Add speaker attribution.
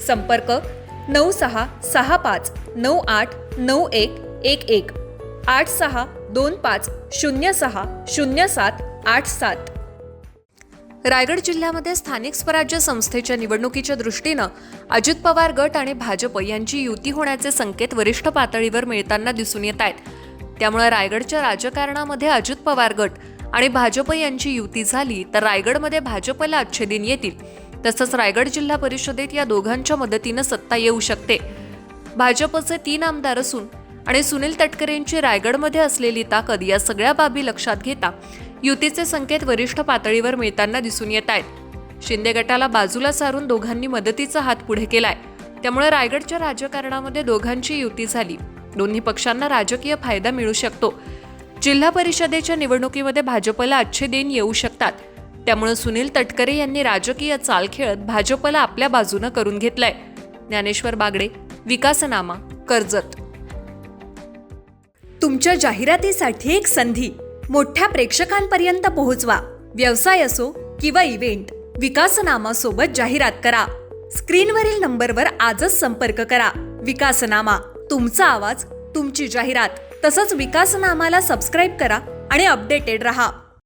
Speaker 1: संपर्क नऊ सहा सहा पाच नऊ आठ नऊ एक एक एक. आठ सहा दोन पाच शून्य सहा शून्य सात आठ सात. रायगड जिल्ह्यामध्ये स्थानिक स्वराज्य संस्थेच्या निवडणुकीच्या दृष्टीनं अजित पवार गट आणि भाजप यांची युती होण्याचे संकेत वरिष्ठ पातळीवर मिळताना दिसून येत आहेत. त्यामुळे रायगडच्या राजकारणामध्ये अजित पवार गट आणि भाजप यांची युती झाली तर रायगडमध्ये भाजपला अच्छे दिन येतील. तसंच रायगड जिल्हा परिषदेत या दोघांच्या मदतीनं सत्ता येऊ शकते. भाजपचे तीन आमदार असून आणि सुनील तटकरेंची रायगडमध्ये असलेली ताकद या सगळ्या बाबी लक्षात घेता युतीचे संकेत वरिष्ठ पातळीवर मिळताना दिसून येत आहेत. शिंदे गटाला बाजूला सारून दोघांनी मदतीचा हात पुढे केलाय. त्यामुळे रायगडच्या राजकारणामध्ये दोघांची युती झाली. दोन्ही पक्षांना राजकीय फायदा मिळू शकतो. जिल्हा परिषदेच्या निवडणुकीमध्ये भाजपला अच्छे दिन येऊ शकतात. त्यामुळे सुनील तटकरे यांनी राजकीय चाल खेळत भाजपला आपल्या बाजूनं करून घेतलाय. ज्ञानेश्वर बागडे विकासनामा कर्जत. तुमच्या जाहिरातीसाठी एक संधी. मोठ्या प्रेक्षकांपर्यंत पोहोचवा. व्यवसाय असो किंवा इव्हेंट विकासनामा सोबत जाहिरात करा. स्क्रीनवरील नंबरवर आजच संपर्क करा. विकासनामा तुमचा आवाज तुमची जाहिरात. तसंच विकासनामाला सबस्क्राईब करा आणि अपडेटेड रहा.